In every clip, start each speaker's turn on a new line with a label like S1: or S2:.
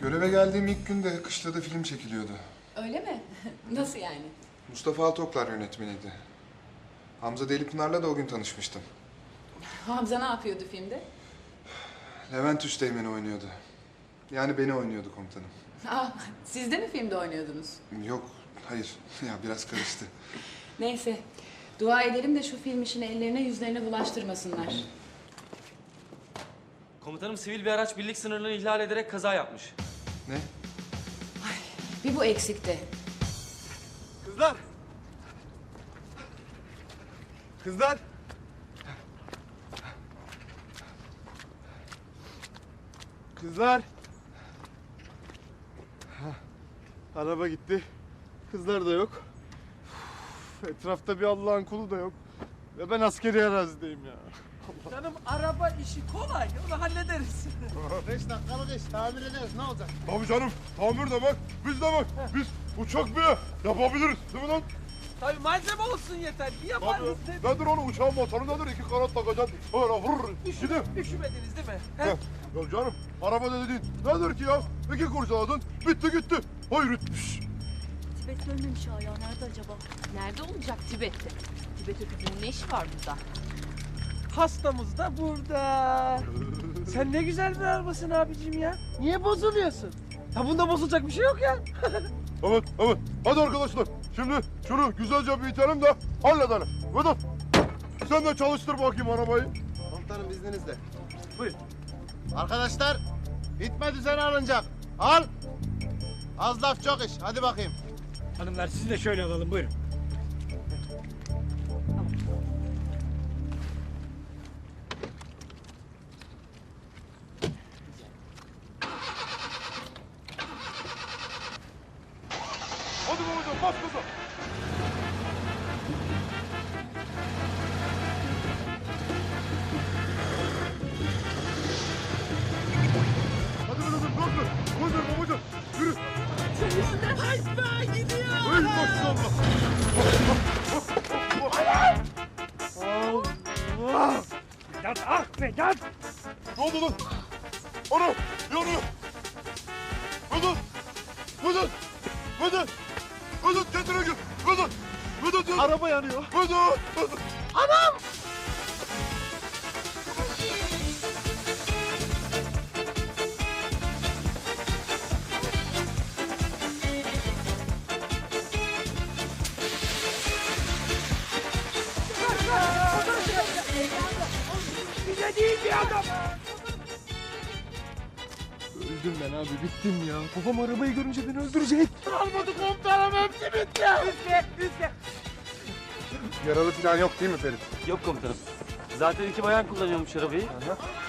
S1: Göreve geldiğim ilk günde kışlada film çekiliyordu.
S2: Öyle mi? Nasıl yani?
S1: Mustafa Altoklar yönetmeniydi. Hamza Delipınar'la da o gün tanışmıştım.
S2: Hamza ne yapıyordu filmde?
S1: Levent Üsteğmen'i oynuyordu. Yani beni oynuyordu komutanım.
S2: Aa, siz de mi filmde oynuyordunuz?
S1: Yok, hayır. Ya biraz karıştı.
S2: Neyse, dua edelim de şu film işini ellerine yüzlerine bulaştırmasınlar.
S3: Komutanım sivil bir araç birlik sınırlarını ihlal ederek kaza yapmış.
S1: Ne?
S2: Bir bu eksikti.
S4: Kızlar! Kızlar! Kızlar! Hah, Araba gitti. Kızlar da yok. Üf, Etrafta bir Allah'ın kulu da yok. Ve ben askeri arazideyim ya.
S5: Canım araba işi kolay. Onu hallederiz.
S4: Beş dakikalık iş tamir ederiz ne olacak?
S6: Tabii canım. Tamir de bak. Biz de bak. Biz uçak bile yapabiliriz. Değil mi lan?
S5: Tabii malzeme olsun yeter. Bir yaparız.
S6: Tabii. Nedir onun uçağın motoru nedir? İki kanat takacaksın. Böyle vurur. Gidin.
S5: Üşümediniz değil mi?
S6: Heh. Ya canım araba da dediğin nedir ki ya? İki kurcaladın. Bitti gitti. Hayret. Şşş.
S7: Tibet ölmemiş hala. Nerede acaba?
S8: Nerede olacak Tibet'te? Tibet öküzünün ne işi var burada?
S5: Hastamız da burada. Sen ne güzel bir arabasın abicim ya. Niye bozuluyorsun? Ya bunda bozulacak bir şey yok ya.
S6: Evet evet. Hadi arkadaşlar. Şimdi şunu güzelce bir itelim de halledelim. Vedat. Sen de çalıştır bakayım arabayı.
S4: Komutanım izninizle. Buyur. Arkadaşlar itme düzeni alınacak. Al. Az laf çok iş. Hadi bakayım.
S5: Hanımlar sizi de şöyle alalım buyurun.
S6: Bas gaza. Hadi babacığım dur dur. Dur dur babacığım. Yürü.
S5: Ay gidiyor.
S6: Ey maşallah.
S5: Allah. Vedat ah Vedat.
S6: Ne oldu lan? Ana yanıyor. Vedat. Vedat. Vedat. Yanıyor.
S4: Araba yanıyor.
S6: Vedat.
S5: Bize değil bir adam.
S4: Öldüm ben abi bittim ya. Babam arabayı görünce beni öldürecek.
S5: Almadı komutanım hepsi bitti. Üfle üfle.
S1: Yaralı falan yok değil mi Ferit?
S3: Yok komutanım. Zaten iki bayan kullanıyormuş arabayı.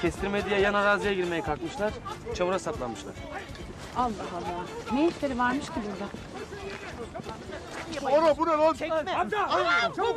S3: Kestirme diye yan araziye girmeye kalkmışlar. Çamura saplanmışlar.
S2: Allah Allah. Ne işleri varmış ki burada?
S6: Ana bu ne lan?
S5: Hamza. Çabuk